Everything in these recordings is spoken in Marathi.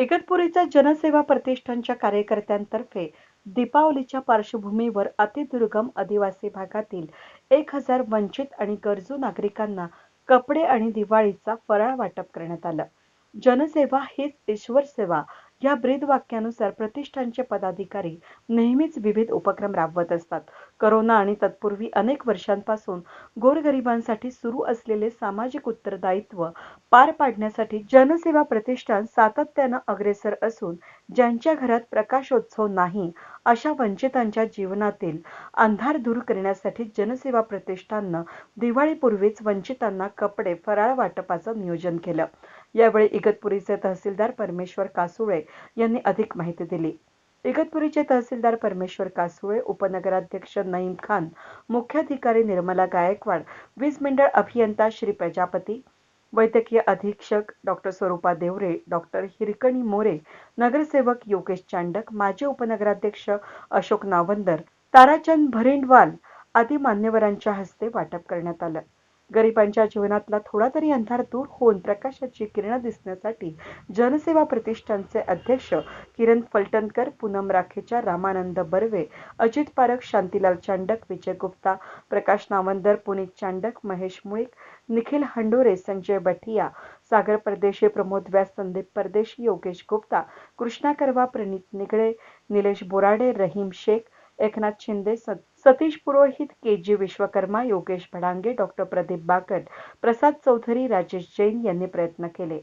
इगतपुरीच्या जनसेवा प्रतिष्ठानच्या कार्यकर्त्यांतर्फे दीपावलीच्या पार्श्वभूमीवर अतिदुर्गम आदिवासी भागातील एक हजार वंचित आणि गरजू नागरिकांना कपडे आणि दिवाळीचा फराळ वाटप करण्यात आलं. जनसेवा हीच ईश्वर सेवा या ब्रीदवाक्यानुसार प्रतिष्ठानचे पदाधिकारी नेहमीच विविध उपक्रम राबवत असतात. करोना आणि तत्पूर्वी अनेक वर्षांपासून गोरगरिबांसाठी सुरू असलेले सामाजिक उत्तरदायित्व पार पाडण्यासाठी जनसेवा प्रतिष्ठान सातत्यानं अग्रेसर असून ज्यांच्या घरात प्रकाशोत्सव नाही अशा वंचितांच्या जीवनातील अंधार दूर करण्यासाठी जनसेवा प्रतिष्ठाननं दिवाळीपूर्वीच वंचितांना कपडे फराळ वाटपाचं नियोजन केलं. यावेळी इगतपुरीचे तहसीलदार परमेश्वर कासुळे यांनी अधिक माहिती दिली. इगतपुरीचे तहसीलदार परमेश्वर कासुळे उपनगराध्यक्ष नईम खान मुख्याधिकारी निर्मला गायकवाड वीज मंडळ अभियंता श्री प्रजापती वैद्यकीय अधीक्षक डॉक्टर स्वरूपा देवरे डॉक्टर हिरकणी मोरे नगरसेवक योगेश चांडक माजी उपनगराध्यक्ष अशोक नावंदर ताराचंद भरेंडवाल आदी मान्यवरांच्या हस्ते वाटप करण्यात आलं. गरिबांच्या जीवनातला थोडा तरी अंधार दूर होऊन प्रकाशाची किरणं दिसण्यासाठी जनसेवा प्रतिष्ठानचे अध्यक्ष किरण फलटणकर पूनम राखेच्या रामानंद बर्वे अजित पारख शांतीलाल चांडक विजय गुप्ता प्रकाश नावंदर पुनीत चांडक महेश मुळीक निखिल हंडोरे संजय बठिया सागर परदेशी प्रमोद व्यास संदीप परदेशी योगेश गुप्ता कृष्णा करवा प्रणित निगळे निलेश बोराडे रहीम शेख एकनाथ शिंदे सत Satish Purohit K G Vishwakarma Yogesh Bhadange doctor Pradeep Bakat Prasad Chaudhari Rajesh Jain यांनी प्रयत्न केले.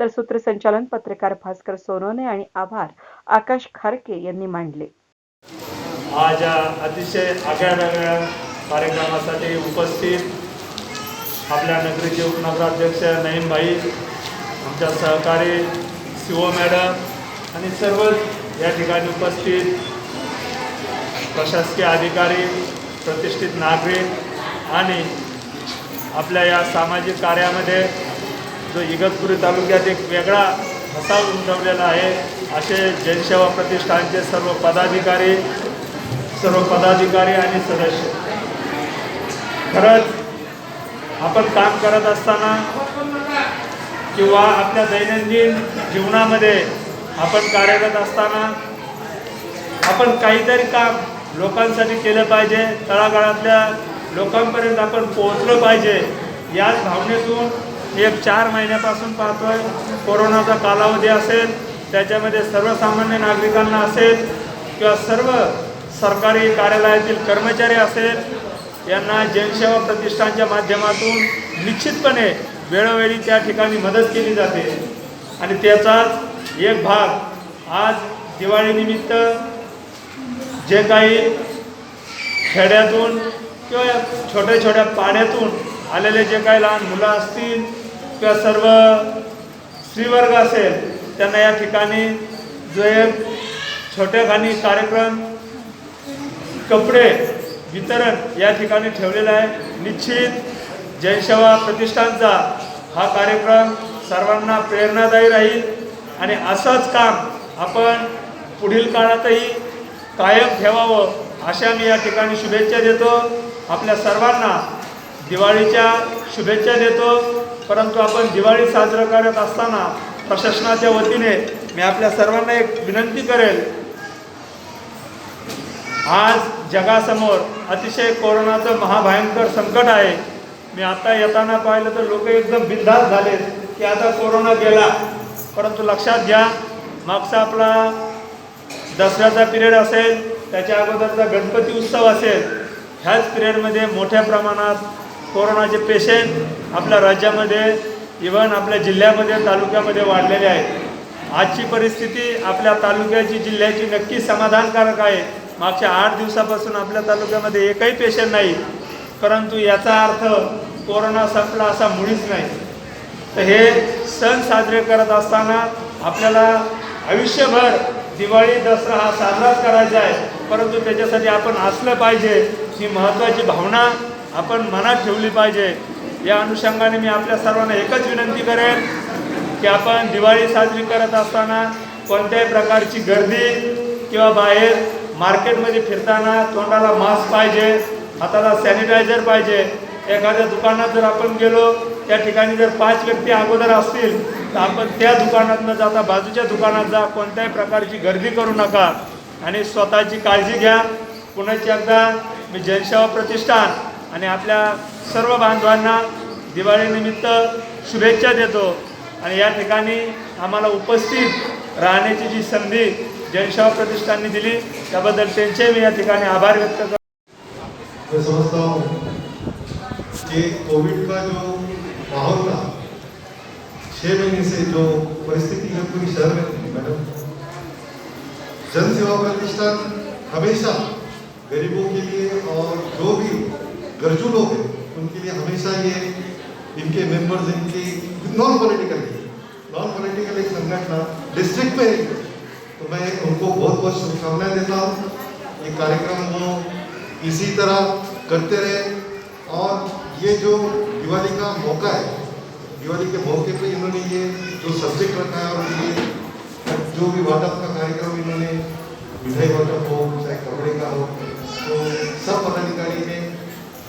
तर सूत्रसंचालन पत्रकार भास्कर सोनोने आणि आभार आकाश खारके यांनी मांडले. आज अतिशय आगळ्या वेगळ्या कार्यक्रमासाठी उपस्थित आपल्या नगरीचे उपनगराध्यक्ष नईमभाई आमच्या सहकारी शिव मॅडम आणि सर्वच या ठिकाणी उपस्थित प्रशासकीय अधिकारी प्रतिष्ठित नागरिक आणि आपल्या या सामाजिक कार्यामध्ये जो इगतपुरी तालुक्यात एक वेगळा ठसा उमटवलेला आहे असे जनसेवा प्रतिष्ठानचे सर्व पदाधिकारी सर्व पदाधिकारी आणि सदस्य. खरंच आपण काम करत असताना किंवा आपल्या दैनंदिन जीवनामध्ये आपण कार्यरत असताना आपण काहीतरी काम लोकांसाठी केलं पाहिजे तळागाळातल्या लोकांपर्यंत आपण पोहोचलं पाहिजे याच भावनेतून एक चार महिन्यापासून पाहतोय कोरोनाचा कालावधी असेल त्याच्यामध्ये सर्वसामान्य नागरिकांना असेल किंवा सर्व सरकारी कार्यालयातील कर्मचारी असेल यांना जनसेवा प्रतिष्ठानच्या माध्यमातून निश्चितपणे वेळोवेळी त्या ठिकाणी मदत केली जाते. आणि त्याचाच एक भाग आज दिवाळीनिमित्त जे काही खेड्यातून किंवा छोट्या छोट्या पाण्यातून आलेले जे काही लहान मुलं असतील किंवा सर्व स्त्रीवर्ग असेल त्यांना या ठिकाणी जो एक छोट्याखानी कार्यक्रम कपडे वितरण या ठिकाणी ठेवलेलं आहे. निश्चित जयसेवा प्रतिष्ठानचा हा कार्यक्रम सर्वांना प्रेरणादायी राहील आणि असंच काम आपण पुढील काळातही कायम ठेवावं अशा मी या ठिकाणी शुभेच्छा देतो. आपल्या सर्वांना दिवाळीच्या शुभेच्छा देतो. परंतु आपण दिवाळी साजरं करत असताना प्रशासनाच्या वतीने मी आपल्या सर्वांना एक विनंती करेल. आज जगासमोर अतिशय कोरोनाचं महाभयंकर संकट आहे. मी आता येताना पाहिलं तर लोक एकदम बिंदास झाले की आता कोरोना गेला. परंतु लक्षात घ्या मागचा आपला दसऱ्याचा पिरियड असेल त्याच्या अगोदरचा गणपती उत्सव असेल ह्याच पिरियडमध्ये मोठ्या प्रमाणात कोरोनाचे पेशंट आपल्या राज्यामध्ये इवन आपल्या जिल्ह्यामध्ये तालुक्यामध्ये वाढलेले आहेत. आजची परिस्थिती आपल्या तालुक्याची जिल्ह्याची नक्की समाधानकारक आहे. मागच्या आठ दिवसापासून आपल्या तालुक्यामध्ये एकही पेशंट नाही. परंतु याचा अर्थ कोरोना संपला असा मुळीच नाही. तर हे सण साजरे करत असताना आपल्याला आयुष्यभर दिवाळी दसरा हा साजराच करायचा आहे. परंतु त्याच्यासाठी आपण असलं पाहिजे ही महत्त्वाची भावना आपण मनात ठेवली पाहिजे. या अनुषंगाने मी आपल्या सर्वांना एकच विनंती करेन की आपण दिवाळी साजरी करत असताना कोणत्याही प्रकारची गर्दी किंवा बाहेर मार्केटमध्ये फिरताना तोंडाला मास्क पाहिजे हाताला सॅनिटायझर पाहिजे. एखाद्या दुकानात जर आपण गेलो त्या ठिकाणी जर पाच व्यक्ती अगोदर असतील तर आपण त्या दुकानात न जाता बाजूच्या दुकानात जा कोणत्याही प्रकारची गर्दी करू नका. आणि स्वतःची काळजी घ्या. पुण्याची एकदा मी जनसेवा प्रतिष्ठान आणि आपल्या सर्व बांधवांना दिवाळीनिमित्त शुभेच्छा देतो. आणि या ठिकाणी आम्हाला उपस्थित राहण्याची जी संधी जनसेवा प्रतिष्ठानने दिली त्याबद्दल त्यांचे मी या ठिकाणी आभार व्यक्त करतो. मैं समझता हूँ कि कोविड का जो माहौल था छः महीने से जो परिस्थिति है पूरी शहर में मैडम। जन सेवा प्रतिष्ठान हमेशा गरीबों के लिए और जो भी गरजू लोग हैं, उनके लिए हमेशा ये इनके मेंबर्स इनकी नॉन पॉलिटिकल नॉन पॉलिटिकल एक संगठन डिस्ट्रिक्ट में तो मैं उनको बहुत बहुत शुभकामनाएँ देता हूँ। ये कार्यक्रम वो इसी तरह करते रहे और ये जो दिवाली का मौका है। दिवाली के मौके पे इन्होंने ये जो सब्जेक्ट रखा है और ये जो भी वाटअप का कार्यक्रम इन्होंने मिठाई वाटअप हो, चाहे कपड़े का हो तो सब पदाधिकारी ने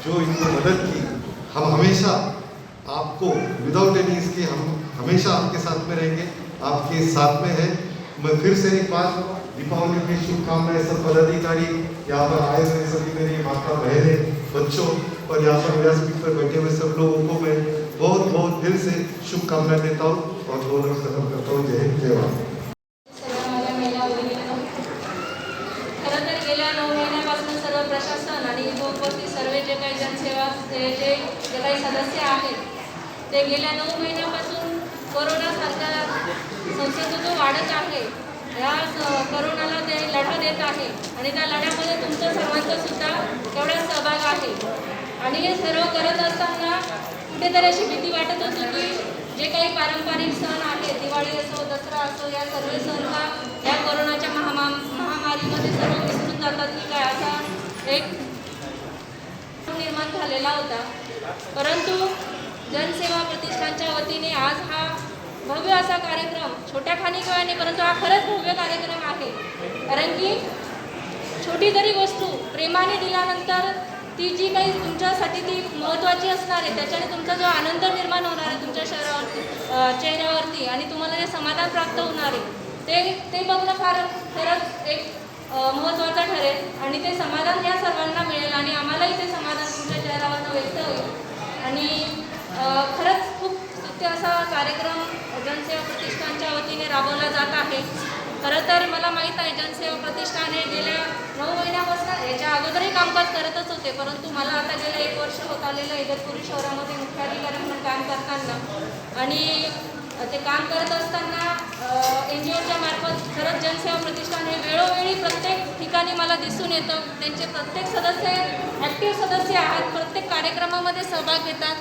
जो इनको मदद की, हम हमेशा आपको विदाउट एनी इसके हम हमेशा आपके साथ में रहेंगे, आपके साथ में है। मैं फिर से एक बार दीपावली की शुभकामनाएँ सब पदाधिकारी, यहाँ पर आए हुए सभी मेरी माता बहनें बच्चों और यहाँ पर व्यासपीठ पर बैठे हुए सब लोगों को मैं बहुत बहुत दिल से शुभकामनाएं देता हूँ और दो खत्म करता हूँ। जय हिंद जय भारत। गेल्या नऊ महिन्यापासून सर्व प्रशासन आणि उपस्थित सर्व जे काही जनसेवा जे जे काही सदस्य आहेत ते गेल्या नऊ महिन्यापासून कोरोनासारख्या संसर्ग जो वाढत आहे. या करोनाला ते लढा देत आहे आणि त्या लढ्यामध्ये तुमच्या सर्वांचा सुद्धा तेवढा सहभाग आहे. आणि हे सर्व करत असताना कुठेतरी अशी भीती वाटत होती की जे काही पारंपरिक सण आहेत दिवाळी असो दसरा असो या सर्व सण या कोरोनाच्या महामा महामारीमध्ये सर्व विसरून जातात की काय? असा एक निर्माण झालेला होता. परंतु जनसेवा प्रतिष्ठानच्या वतीने आज हा भव्य असा कार्यक्रम छोट्या खाणी नाही परंतु हा खरंच भव्य कार्यक्रम आहे. कारण की छोटी जरी वस्तू प्रेमाने दिल्यानंतर ती जी काही तुमच्यासाठी ती महत्त्वाची असणार आहे त्याच्याने तुमचा जो आनंद निर्माण होणार आहे तुमच्या शरीरावरती चेहऱ्यावरती आणि तुम्हाला जे समाधान प्राप्त होणार आहे ते ते बघणं फार खरंच एक महत्त्वाचं ठरेल आणि ते समाधान या सर्वांना मिळेल आणि आम्हालाही ते समाधान तुमच्या चेहऱ्यावरनं व्यक्त होईल. आणि खरंच खूप असा कार्यक्रम जनसेवा प्रतिष्ठानच्या वतीने राबवला जात आहे. खरं तर मला माहीत आहे जनसेवा प्रतिष्ठान हे गेल्या नऊ महिन्यापासून याच्या अगोदरही कामकाज करतच होते परंतु मला आता गेलं एक वर्ष होत आलेलं इगतपुरी शहरामध्ये मुख्याधिकारी म्हणून काम करताना. आणि ते काम करत असताना एन जी ओच्या मार्फत खरंच जनसेवा प्रतिष्ठान हे वेळोवेळी प्रत्येक ठिकाणी मला दिसून येतं. त्यांचे प्रत्येक सदस्य ॲक्टिव्ह सदस्य आहात. प्रत्येक कार्यक्रमामध्ये सहभाग घेतात.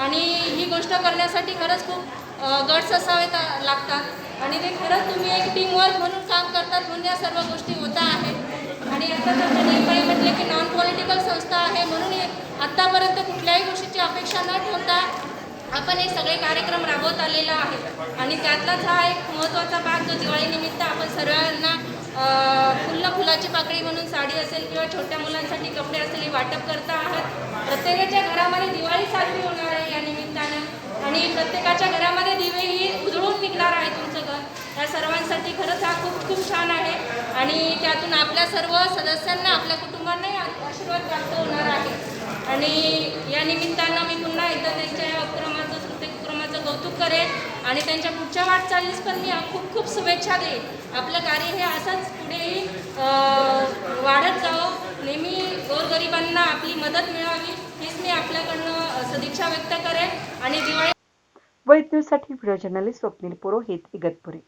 आणि ही गोष्ट करण्यासाठी खरंच खूप गट्स असावे लागतात. आणि ते खरंच तुम्ही एक टीमवर्क म्हणून काम करतात म्हणून या सर्व गोष्टी होता आहेत आणि आता त्यांनी म्हटले की नॉन पॉलिटिकल संस्था आहे म्हणून आत्तापर्यंत कुठल्याही गोष्टीची अपेक्षा न ठेवता आपण हे सगळे कार्यक्रम राबवत आलेला आहे आणि त्यातलाच हा एक महत्त्वाचा भाग जो दिवाळीनिमित्त आपण सर्वांना फुल्ल फुलं फुलाची पाकळी म्हणून साडी असेल किंवा छोट्या मुलांसाठी कपडे असेल हे वाटप करता आहात. प्रत्येकाच्या घरामध्ये दिवाळी साजरी होणार आहे या निमित्तानं. आणि प्रत्येकाच्या घरामध्ये दिवे ही उजळून निघणार आहे तुमचं घर. या सर्वांसाठी खरंच हा खूप खूप छान आहे. आणि त्यातून आपल्या सर्व सदस्यांना आपल्या कुटुंबांनाही आशीर्वाद प्राप्त होणार आहे. आणि या निमित्तानं मी पुन्हा एकदा त्यांच्या या उपक्रमाचं प्रत्येक उपक्रमाचं कौतुक करेन आणि त्यांच्या पुढच्या वाटचालीस पण मी खूप खूप शुभेच्छा देईन. आपलं कार्य हे असंच पुढेही वाढत जावं. नेहमी गोरगरिबांना आपली मदत मिळावी हीच मी आपल्याकडनं सदिच्छा व्यक्त करेन. आणि दिवाळी वैद्यूसाठी व्हिडिओ जर्नलिस्ट स्वप्नील पुरोहित इगतपुरी.